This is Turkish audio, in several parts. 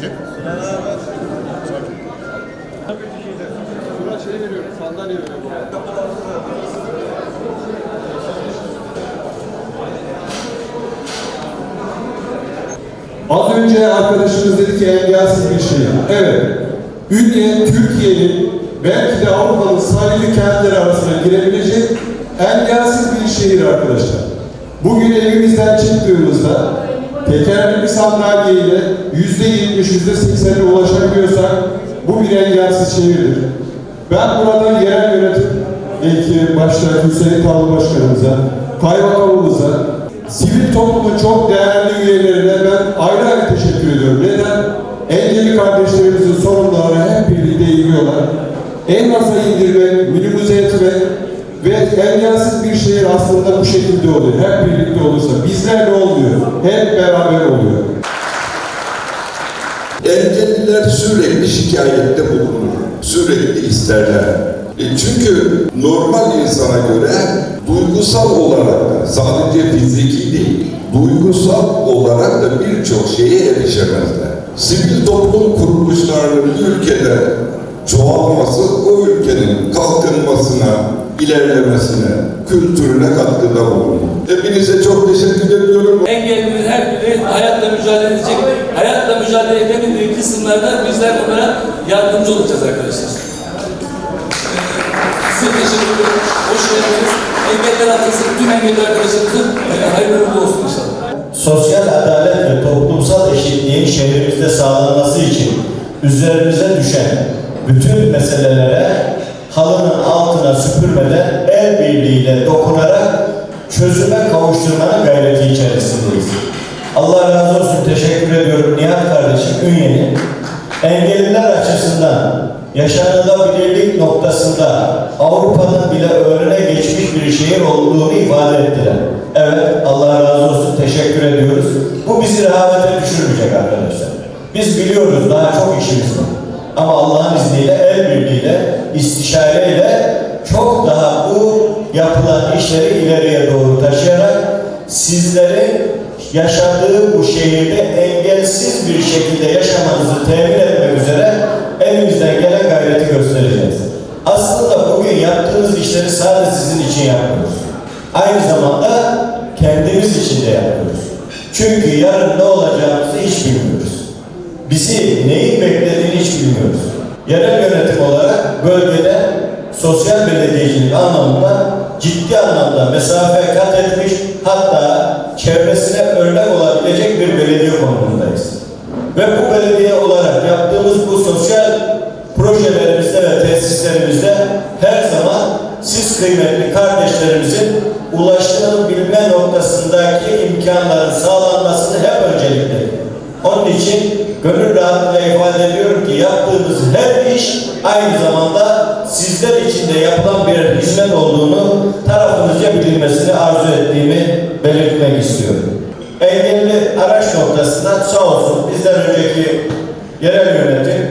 Sakin. Şuna şey veriyorum, sandalye veriyorum. Az önce arkadaşımız dedi ki engelsiz bir şey. Evet. Ünye Türkiye'nin belki de Avrupa'nın sayılı kentleri arasına girebilecek engelsiz bir şehir arkadaşlar. Bugün evimizden çıktığımızda tekerlekli sandalyeyle yüzde yetmiş, yüzde seksene ulaşabiliyorsak bu bir engelsiz şehirdir. Ben buradan yerel yönetim, ilk başta Hüseyin Tavlı Başkanımıza, kaymakamımıza, sivil toplumun çok değerli üyelerine ben ayrı ayrı teşekkür ediyorum. Neden? Engelli kardeşlerimizin sorunlarını hep birlikte ilgiliyorlar. En aza indirmek, minimize etmek ve engelsiz bir şehir aslında bu şekilde oluyor. Hep birlikte olursa. Bizlerle olmuyor. Hep beraber oluyor. Engelliler sürekli şikayette bulunur. Sürekli isterler. E çünkü normal insana göre duygusal olarak da sadece fiziki değil, duygusal olarak da birçok şeye erişemezler. Sivil toplum kuruluşlarının ülkede çoğalması o ülkenin kalkınmasına, ilerlemesine, kültürüne katkıda bulunur. Hepinize çok teşekkür ediyorum. Engellinin her biri hayatla mücadele edecek. Hayatla mücadele edemediği kısımlarda bizler onlara yardımcı olacağız arkadaşlar. Size teşekkür ederim. Hoş geldiniz. Engeller Haftası tüm engelli arkadaşlarımızın e, hayırlı uğurlu olsun inşallah. Sosyal adalet ve toplumsal eşitliğin şehrimizde sağlanması için üzerimize düşen bütün meselelere halının altına süpürmeden el birliğiyle dokunarak çözüme kavuşturmanın gayreti içerisindeyiz. Allah razı olsun teşekkür ediyorum Nihat kardeşim Ünye'nin engelliler açısından yaşanılabilirlik noktasında Avrupa'nın bile önüne geçmiş bir şehir olduğunu ifade ettiler. Evet, Allah razı olsun, teşekkür ediyoruz. Bu bizi rehavete düşürmeyecek arkadaşlar. Biz biliyoruz, daha çok işimiz var. İstişareyle çok daha bu yapılan işleri ileriye doğru taşıyarak sizleri yaşadığı bu şehirde engelsiz bir şekilde yaşamanızı temin etmek üzere elimizden gelen gayreti göstereceğiz. Aslında bugün yaptığımız işleri sadece sizin için yapmıyoruz. Aynı zamanda kendimiz için de yapıyoruz. Çünkü yarın ne olacağımızı hiç bilmiyoruz. Bizi neyin beklediğini hiç bilmiyoruz. Yerel yönetim olarak bölgede sosyal belediyecilik anlamında ciddi anlamda mesafe kat etmiş hatta çevresine örnek olabilecek bir belediye konumundayız. Ve bu belediye olarak yaptığımız bu sosyal projelerimizde ve tesislerimizde her zaman siz kıymetli kardeşlerimizin ulaşılabilme noktasındaki imkanların sağlanmasını hep öncelikle. Onun için gönül rahatlığıyla ifade ediyorum ki yaptığımız her iş aynı zamanda sizler için de yapılan bir hizmet olduğunu tarafımızca bilinmesini arzu ettiğimi belirtmek istiyorum. Engelli araç noktasında sağ olsun bizden önceki yerel yönetim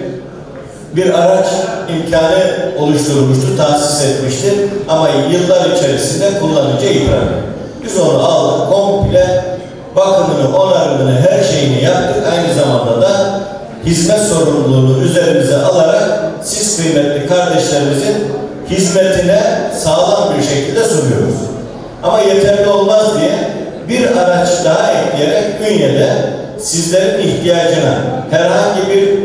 bir araç imkanı oluşturmuştu, tahsis etmişti ama yıllar içerisinde kullanıcı iptal. Biz onu aldık, komple bakımını, onarımını, her şeyini yaptık. Aynı zamanda da hizmet sorumluluğunu üzerimize alarak siz kıymetli kardeşlerimizin hizmetine sağlam bir şekilde sunuyoruz. Ama yeterli olmaz diye bir araç daha ekleyerek Ünye'de sizlerin ihtiyacına herhangi bir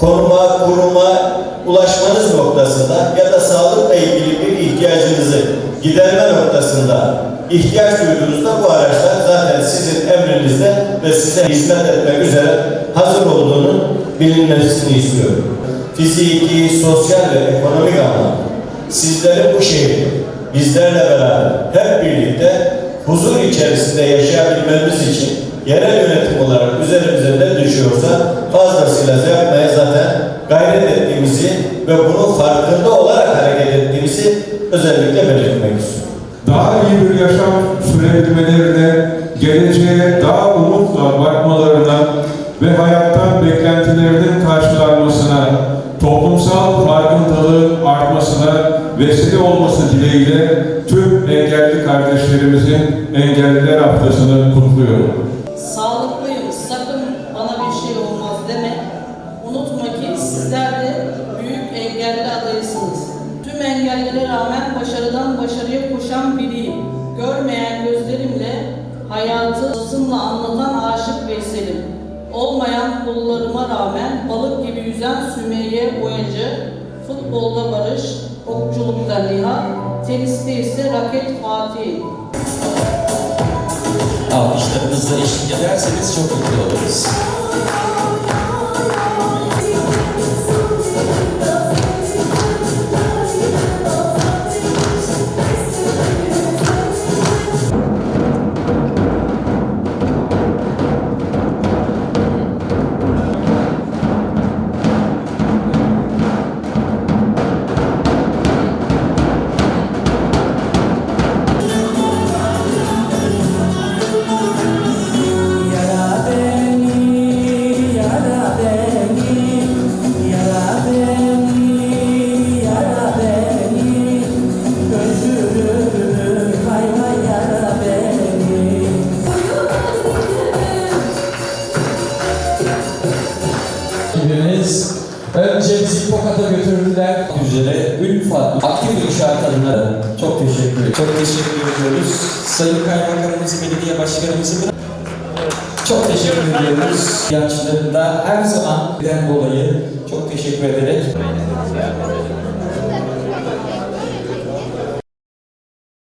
konuma, kuruma ulaşmanız noktasında ya da sağlıkla ilgili bir ihtiyacınızı giderme noktasında ihtiyaç duyduğunuzda bu araçlar zaten sizin emrinizde ve size hizmet etmek üzere hazır olduğunu bilinmesini istiyorum. Fiziki, sosyal ve ekonomik anlamda sizlerin bu şehirde bizlerle beraber hep birlikte huzur içerisinde yaşayabilmemiz için yerel yönetim olarak üzerimize daha umutla bakmalarına ve hayattan beklentilerinin karşılanmasına, toplumsal farkındalığın artmasına vesile olması dileğiyle tüm engelli kardeşlerimizin Engelliler Haftası'nı kutluyorum. Sağlıklıyım, sakın bana bir şey olmaz deme. Sizler de büyük engelli adayısınız. Tüm engellere rağmen başarıdan başarıya koşan biriyim. Görmeyen hayatı hızımla anlatan aşık Veysel'im. Olmayan kollarıma rağmen balık gibi yüzen Sümeyye Boyacı, futbolda Barış, okçulukta Nihat, teniste ise raket Fatih. Alkışlarınızla eşlik ederseniz çok mutlu oluruz. Aktif inşaat adına çok teşekkür ederim. Çok teşekkür ediyoruz. Sayın Kaymakamımız, Belediye Başkanımızın çok teşekkür ediyoruz. Yaşlarında her zaman dolayı çok teşekkür ederek